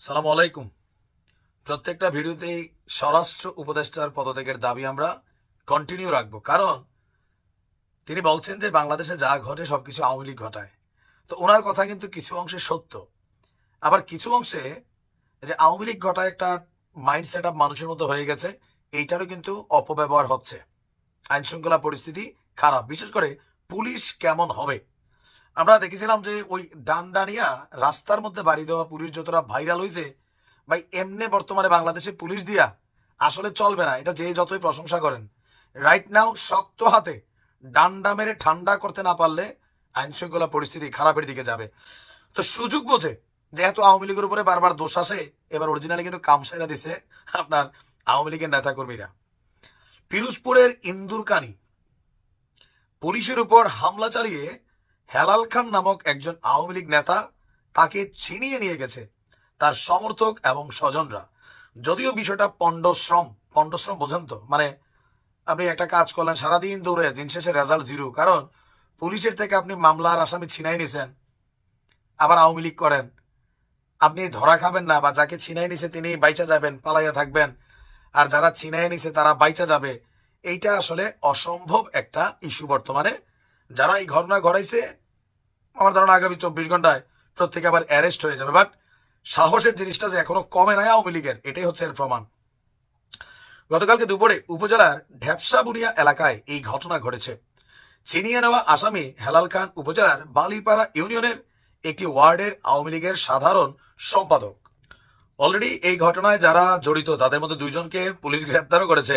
সালাম আলাইকুম। প্রত্যেকটা ভিডিওতেই স্বরাষ্ট্র উপদেষ্টার পদত্যাগের দাবি আমরা কন্টিনিউ রাখব। কারণ তিনি বলছেন যে বাংলাদেশে যা ঘটে সবকিছু আওয়ামী লীগ ঘটায়। তো ওনার কথা কিন্তু কিছু অংশে সত্য। আবার কিছু অংশে যে আওয়ামী লীগ ঘটায় একটা মাইন্ড সেট আপ মানুষের মতো হয়ে গেছে, এইটারও কিন্তু অপব্যবহার হচ্ছে। আইন শৃঙ্খলা পরিস্থিতি খারাপ। বিশেষ করে পুলিশ কেমন হবে? আমরা দেখেছিলাম যে ওই ডান্ডানিয়া রাস্তার মধ্যে বাড়ি দেওয়া পুলিশ যতটা ভাইরাল হয়েছে ভাই, এমনি বর্তমানে বাংলাদেশে পুলিশ দিয়া আসলে চলবে না। এটা যে যতই প্রশংসা করেন। রাইট নাও শক্ত হাতে ডান্ডা মেরে ঠান্ডা করতে না পারলে আইন শৃঙ্খলা পরিস্থিতি খারাপের দিকে যাবে। তো সুযোগ বোঝে যেহেতু আওয়ামী লীগের উপরে বারবার দোষ আসে, এবার অরিজিনালি কিন্তু কাম সাইরা দিছে আপনার আওয়ামী লীগের নেতাকর্মীরা। পিরোজপুরের ইন্দুরকানি পুলিশের উপর হামলা চালিয়ে হেলাল খান নামক একজন আওয়ামী লীগ নেতা তাকে ছিনিয়ে নিয়ে গেছে তার সমর্থক এবং স্বজনরা। যদিও বিষয়টা পণ্ডশ্রম পণ্ডশ্রম বোঝেন তো। মানে আপনি একটা কাজ করলেন, সারাদিন দৌড়ে, দিন শেষে রেজাল্ট জিরো কারণ পুলিশের থেকে আপনি মামলার আসামি ছিনাই নিছেন, আবার আওয়ামী লীগ করেন। আপনি ধরা খাবেন না, বা যাকে ছিনাই নিছে তিনি বাইচা যাবেন, পালাইয়া থাকবেন। আর যারা ছিনাই নিছে তারা বাইচা যাবে। এইটা আসলে অসম্ভব একটা ইস্যু বর্তমানে। যারা এই ঘটনা ঘটাইছে আমার ধারণা আগামী চব্বিশ ঘন্টায় প্রত্যেকে আবার অ্যারেস্ট হয়ে যাবে। বাট সাহসের জিনিসটা যে এখনও কমে নাই আওয়ামী লীগের, এটাই হচ্ছে এর প্রমাণ। গতকালকে দুপুরে উপজেলার ঢ্যাপসা বুনিয়া এলাকায় এই ঘটনা ঘটেছে। ছিনিয়ে নেওয়া আসামি হেলাল খান উপজেলার বালিপাড়া ইউনিয়নের একটি ওয়ার্ডের আওয়ামী লীগের সাধারণ সম্পাদক। অলরেডি এই ঘটনায় যারা জড়িত, তাদের মধ্যে দুইজনকে পুলিশ গ্রেপ্তারও করেছে।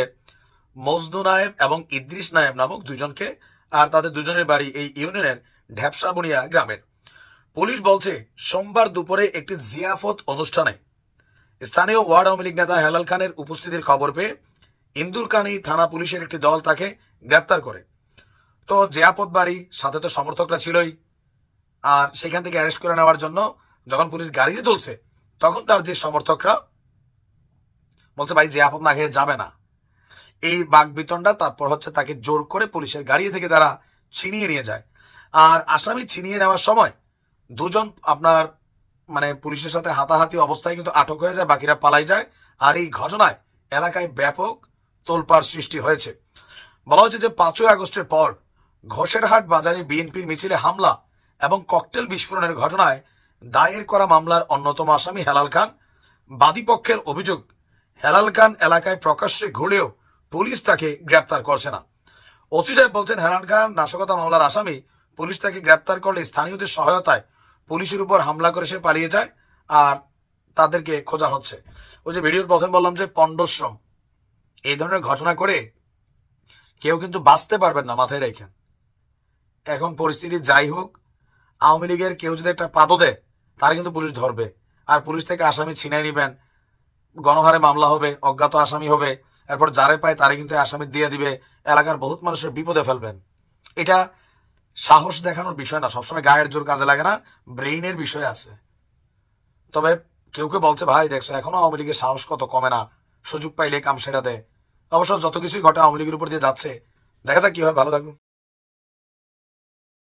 মজনু নায়েব এবং ইদ্রিস নায়েব নামক দুজনকে আর তাদের দুজনের বাড়ি এই ইউনিয়নের ঢ্যাপসাবনিয়া গ্রামের। পুলিশ বলছে, সোমবার দুপুরে একটি জিয়াফত অনুষ্ঠানে স্থানীয় ওয়ার্ড আওয়ামী লীগ নেতা হেলাল খানের উপস্থিতির খবর পেয়ে ইন্দুরকানি থানা পুলিশের একটি দল তাকে গ্রেপ্তার করে। তো জিয়াপত বাড়ি, সাথে তো সমর্থকরা ছিলই। আর সেখান থেকে অ্যারেস্ট করে নেওয়ার জন্য যখন পুলিশ গাড়িতে তুলছে, তখন তার যে সমর্থকরা বলছে, ভাই জিয়াপত না খেয়ে যাবে না। এই বাগবিতনটা তারপর হচ্ছে তাকে জোর করে পুলিশের গাড়ি থেকে তারা ছিনিয়ে নিয়ে যায়। আর আসামি ছিনিয়ে নেওয়ার সময় দুজন আপনার মানে পুলিশের সাথে হাতাহাতি অবস্থায় কিন্তু আটক হয়ে যায়, বাকিরা পালাই যায়। আর এই ঘটনায় এলাকায় ব্যাপক তোলপাড় সৃষ্টি হয়েছে। বলা হচ্ছে যে পাঁচই আগস্টের পর ঘোষেরহাট বাজারে বিএনপির মিছিলে হামলা এবং ককটেল বিস্ফোরণের ঘটনায় দায়ের করা মামলার অন্যতম আসামি হেলাল খান। বাদীপক্ষের অভিযোগ, হেলাল খান এলাকায় প্রকাশ্যে ঘুরেও পুলিশ তাকে গ্রেপ্তার করছে না। ওসি সাহেব বলছেন, হেলাল খান নাশকতা মামলার আসামি পুলিশ তাকে গ্রেপ্তার করলে স্থানীয়দের সহায়তায় পুলিশের উপর হামলা করে সে পালিয়ে যায় আর তাদেরকে খোঁজা হচ্ছে। ওই যে ভিডিওর প্রথম বললাম যে পণ্ডশ্রম, এই ধরনের ঘটনা করে কেউ কিন্তু বাঁচতে পারবেন না মাথায় রেখে। এখন পরিস্থিতি যাই হোক, আওয়ামী লীগের কেউ যদি একটা পাদো দেয়, তারা কিন্তু পুলিশ ধরবে। আর পুলিশ থেকে আসামি ছিনাই নিবেন, গণহারে মামলা হবে, অজ্ঞাত আসামি হবে, এরপর যারে পায় তারে কিন্তু আসামি দিয়ে দিবে, এলাকার বহুত মানুষের বিপদে ফেলবেন। এটা সাহস দেখানোর বিষয় না, সবসময় গায়ের জোর কাজে লাগে না, ব্রেইনের বিষয় আছে। তবে কেউ কেউ বলছে, ভাই, দেখছ, এখনও আওয়ামী লীগের সাহস কত কমে না, সুযোগ পাইলে কাম সেটা দেয় অবশ্য যত কিছুই ঘটে, আওয়ামী লীগের উপর দিয়ে যাচ্ছে। দেখা যাক কি হয়, ভালো থাকুন।